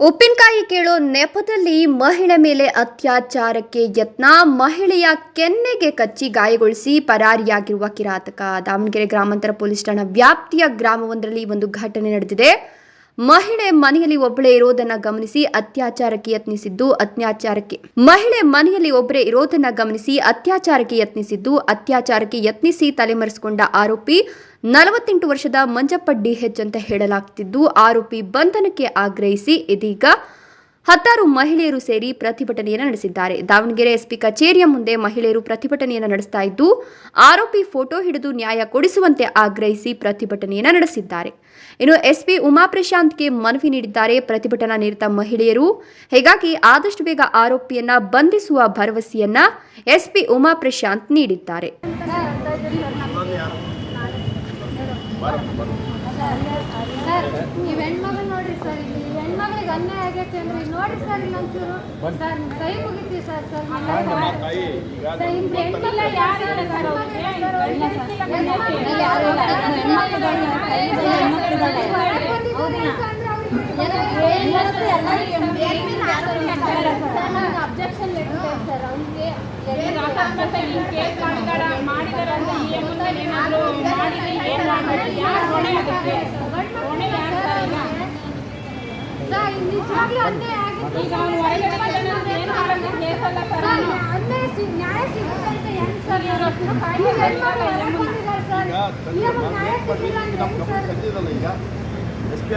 ಉಪ್ಪಿನಕಾಯಿ ಕೇಳೋ ನೆಪದಲ್ಲಿ ಮಹಿಳೆ ಮೇಲೆ ಅತ್ಯಾಚಾರಕ್ಕೆ ಯತ್ನ, ಮಹಿಳೆಯ ಕೆನ್ನೆಗೆ ಕಚ್ಚಿ ಗಾಯಗೊಳಿಸಿ ಪರಾರಿಯಾಗಿರುವ ಕಿರಾತಕ ದಾವಣಗೆರೆ ಗ್ರಾಮಾಂತರ ಪೊಲೀಸ್ ಠಾಣಾ ವ್ಯಾಪ್ತಿಯ ಗ್ರಾಮವೊಂದರಲ್ಲಿ ಒಂದು ಘಟನೆ ನಡೆದಿದೆ. ಮಹಿಳೆ ಮನೆಯಲ್ಲಿ ಒಬ್ಬಳೇ ಇರೋದನ್ನ ಗಮನಿಸಿ ಅತ್ಯಾಚಾರಕ್ಕೆ ಯತ್ನಿಸಿದ್ದು ಅತ್ಯಾಚಾರಕ್ಕೆ. ಮಹಿಳೆ ಮನೆಯಲ್ಲಿ ಒಬ್ಬರೇ ಇರೋದನ್ನ ಗಮನಿಸಿ ಅತ್ಯಾಚಾರಕ್ಕೆ ಯತ್ನಿಸಿದ್ದು ಅತ್ಯಾಚಾರಕ್ಕೆ ಯತ್ನಿಸಿ ತಲೆಮರೆಸಿಕೊಂಡ ಆರೋಪಿ ನಲವತ್ತೆಂಟು ವರ್ಷದ ಮಂಜಪ್ಪ ಡಿಎಚ್ ಅಂತ ಹೇಳಲಾಗ್ತಿದ್ದು ಆರೋಪಿ ಬಂಧನಕ್ಕೆ ಆಗ್ರಹಿಸಿ ಇದೀಗ ಹತ್ತಾರು ಮಹಿಳೆಯರು ಸೇರಿ ಪ್ರತಿಭಟನೆಯನ್ನು ನಡೆಸಿದ್ದಾರೆ. ದಾವಣಗೆರೆ ಎಸ್ಪಿ ಕಚೇರಿಯ ಮುಂದೆ ಮಹಿಳೆಯರು ಪ್ರತಿಭಟನೆಯನ್ನು ನಡೆಸ್ತಾ ಇದ್ದು, ಆರೋಪಿ ಫೋಟೋ ಹಿಡಿದು ನ್ಯಾಯ ಕೊಡಿಸುವಂತೆ ಆಗ್ರಹಿಸಿ ಪ್ರತಿಭಟನೆಯನ್ನು ನಡೆಸಿದ್ದಾರೆ. ಇನ್ನು ಎಸ್ಪಿ ಉಮಾ ಪ್ರಶಾಂತ್ಗೆ ಮನವಿ ನೀಡಿದ್ದಾರೆ. ಪ್ರತಿಭಟನಾ ನಿರತ ಮಹಿಳೆಯರು ಹೀಗಾಗಿ ಆದಷ್ಟು ಬೇಗ ಆರೋಪಿಯನ್ನ ಬಂಧಿಸುವ ಭರವಸೆಯನ್ನ ಎಸ್ಪಿ ಉಮಾ ಪ್ರಶಾಂತ್ ನೀಡಿದ್ದಾರೆ ಸರ್ ಅನ್ಯಾಯ ಆಗೈತೆ ಅಂದ್ರೆ ನೋಡಿ ಸರ್ ಇಲ್ಲೊಂಚೂರು ಸರ್ ಕೈ ಮುಗಿತೀವಿ ಸರ್ ಸರ್ ಅಬ್ಜೆಕ್ಷನ್ ಸರ್ ಅವ್ರಿಗೆ? ಅಂತ ಅಂದ್ರೆ ಈಗ ಎಸ್ ಪಿ